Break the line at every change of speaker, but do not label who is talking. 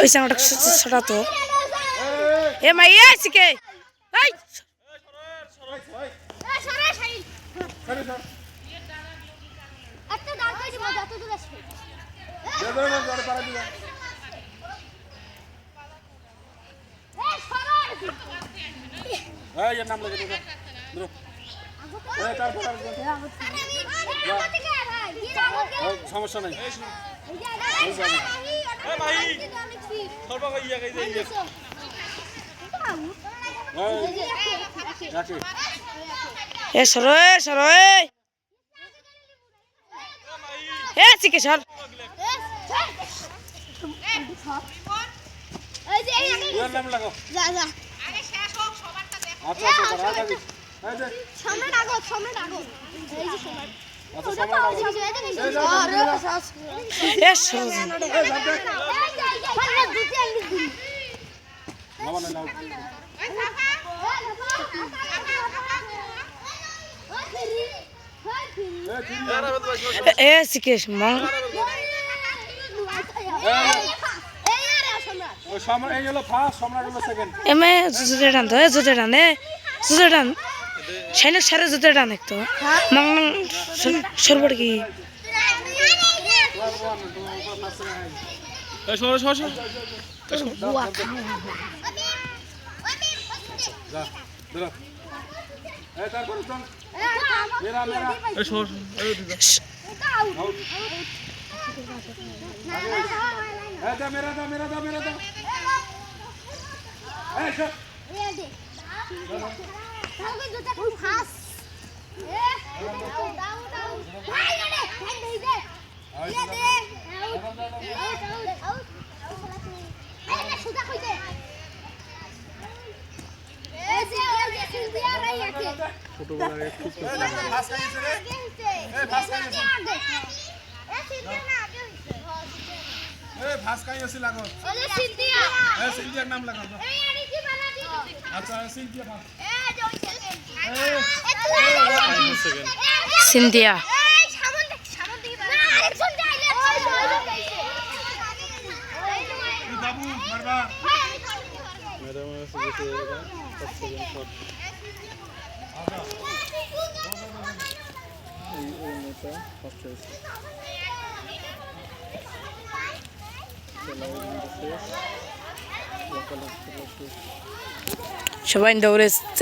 ওই চাঙাটা ছটা তো। এ মাইয়া আছে কে?
নাম লাগে তারপর সমস্যা নাই।
এ সরো এ সরো এ। এ আছে কে সর
এর নাম লাগো
যা যা
আচ্ছা আচ্ছা। দাঁড়া থাকি এই যে।
সম্রাট আগো সম্রাট আগো এই যে সম্রাট
আচ্ছা
এ কে মং এমে জুতে টান তো এ জুতে টান এ জুতে টান। সাইনে সারে জুতে টান একটু মং সরবর কি?
মেরা মেরা মেরা মেরা এই সর ছোটবেলার একটু সিলজিয়ার নাম লাগো আচ্ছা ভাস
সিন্ধিয়া। সবাই দৌড়েছে।